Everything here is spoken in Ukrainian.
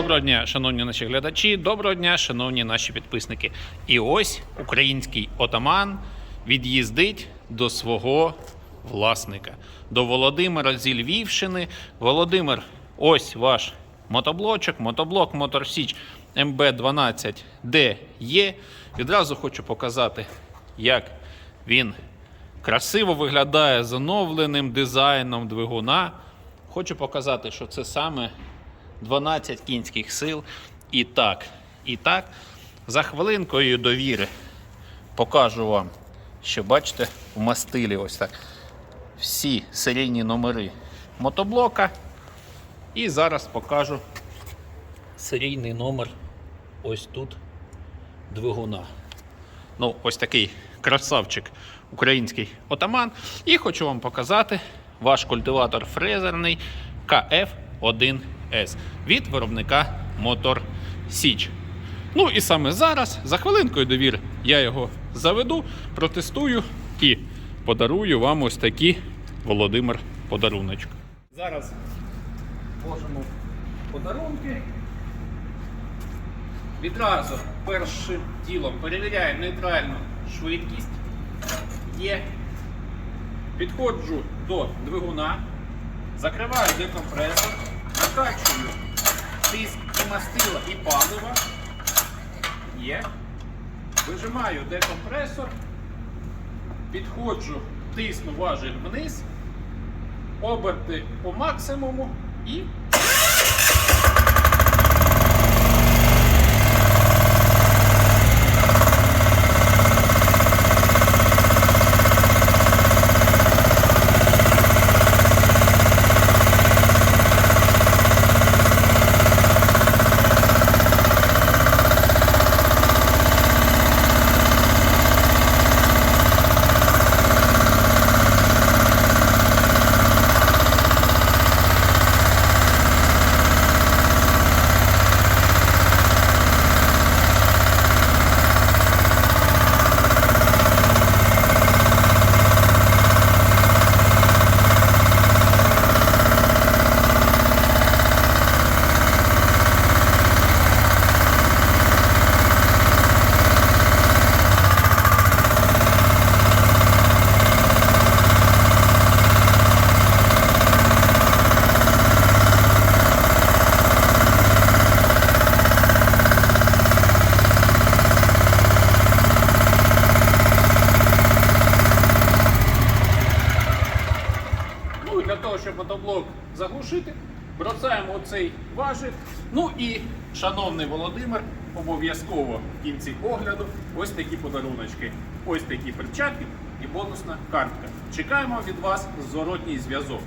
Доброго дня, шановні наші глядачі, доброго дня, шановні наші підписники. І ось український отаман від'їздить до свого власника, до Володимира зі Львівщини. Володимир, ось ваш мотоблочок, мотоблок Моторсіч МБ12D є. Відразу хочу показати, як він красиво виглядає з оновленим дизайном двигуна. Хочу показати, що це саме 12 кінських сил. І так, і так, за хвилинкою довіри покажу вам, що бачите, в мастилі ось так всі серійні номери мотоблока. І зараз покажу серійний номер ось тут двигуна. Ну, ось такий красавчик український отаман. І хочу вам показати ваш культиватор фрезерний КФ1С від виробника Мотор Січ. Ну і саме зараз, за хвилинкою довір, я його заведу, протестую і подарую вам ось такі Володимир подаруночки. Зараз можемо подарунки. Відразу першим ділом перевіряємо нейтральну швидкість. Є. Підходжу до двигуна, закриваю декомпресор, накачую тиск і мастила і палива. Є. Вижимаю декомпресор, підходжу, тисну важіль вниз, оберти по максимуму і мотоблок заглушити, бросаємо оцей важик. Ну і, шановний Володимир, обов'язково в кінці огляду ось такі подаруночки, ось такі перчатки і бонусна картка. Чекаємо від вас зворотній зв'язок.